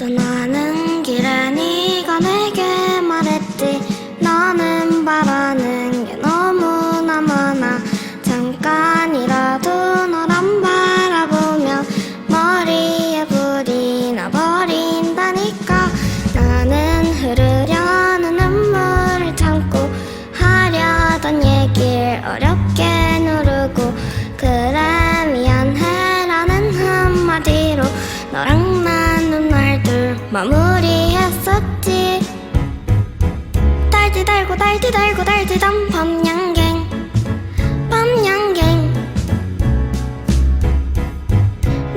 떠나는 마무리했었지. 달디 달고 달디 달고 달디 단밤 양갱 밤 양갱.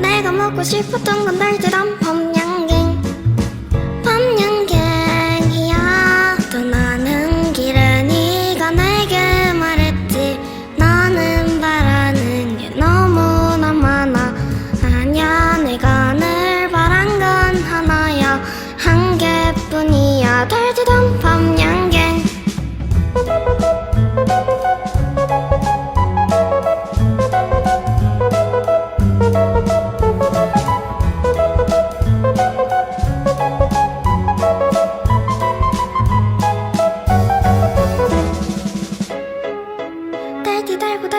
내가 먹고 싶었던 건 달디 단밤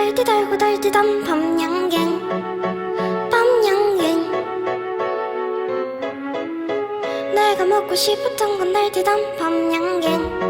달디달고 달디 담 밤양갱 밤양갱. 내가 먹고 싶었던 건 달디 담 밤양갱.